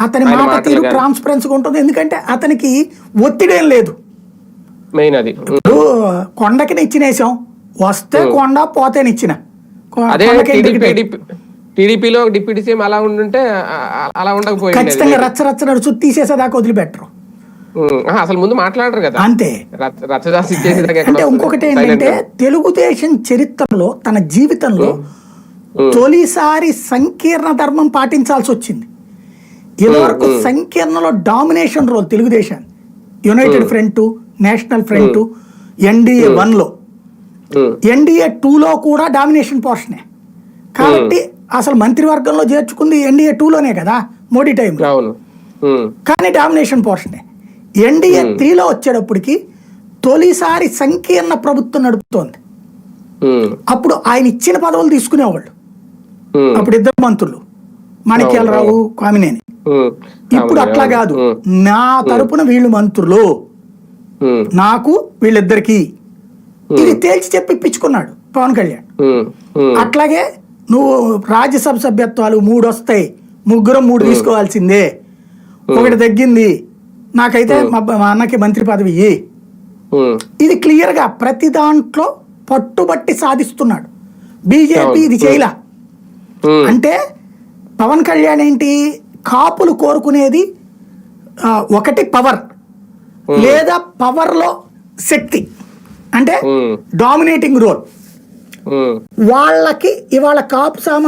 అతని మాట తీరు. ట్రాన్స్పరెన్సీ ఉంటుంది. ఎందుకంటే అతనికి ఒత్తిడేం లేదు. మెయిన్ అది. ఇప్పుడు కొండకి నిచ్చినేసాం. వస్తే కొండ పోతే నిచ్చిన? టీడీపీలో డిప్యూటీ సీఎం అలా ఉండుంటే అలా ఉండకపోయింది ఖచ్చితంగా రచ్చ రచ్చ నడుచు తీసేసేదాకా వదిలిపెట్టరు. అసలు ముందు మాట్లాడరు కదా. అంతే. అంటే? ఇంకొకటి ఏంటంటే. తెలుగుదేశం చరిత్రలో తన జీవితంలో తొలిసారి సంకీర్ణ ధర్మం పాటించాల్సి వచ్చింది. ఇదివరకు సంకీర్ణలో domination role Telugu Desam united front national front NDA వన్లో. ఎన్డీఏ టూలో కూడా డామినేషన్ పోర్షనే కాబట్టి అసలు మంత్రివర్గంలో చేర్చుకుంది ఎన్డీఏ టూలోనే కదా మోడీ ఉమ్. కానీ డామినేషన్ పోర్షనే ఎన్డీఏ త్రీలో వచ్చేటప్పటికి తొలిసారి సంకీర్ణ ప్రభుత్వం నడుపుతోంది. అప్పుడు ఆయన ఇచ్చిన పదవులు తీసుకునేవాళ్ళు. అప్పుడు ఇద్దరు మంత్రులు. మాణిక్యాలరావు కామినేని. ఇప్పుడు అట్లా కాదు. నా తరపున వీళ్ళు మంత్రులు. నాకు వీళ్ళిద్దరికి. ఇది తేల్చి చెప్పి ఇప్పించుకున్నాడు పవన్ కళ్యాణ్. అట్లాగే నువ్వు రాజ్యసభ సభ్యత్వాలు మూడు వస్తాయి. ముగ్గురం మూడు తీసుకోవాల్సిందే. ఒకటి తగ్గింది. నాకైతే మా అన్నకి మంత్రి పదవి ఇయ్యి. ఇది క్లియర్గా ప్రతి దాంట్లో పట్టుబట్టి సాధిస్తున్నాడు. బీజేపీ ఇది చేయలా. అంటే పవన్ కళ్యాణ్ ఏంటి? కాపులు కోరుకునేది ఒకటి పవర్. లేదా పవర్లో శక్తి. అంటే. Dominating role. వాళ్ళకి ఇవాళ కాపు సామాజిక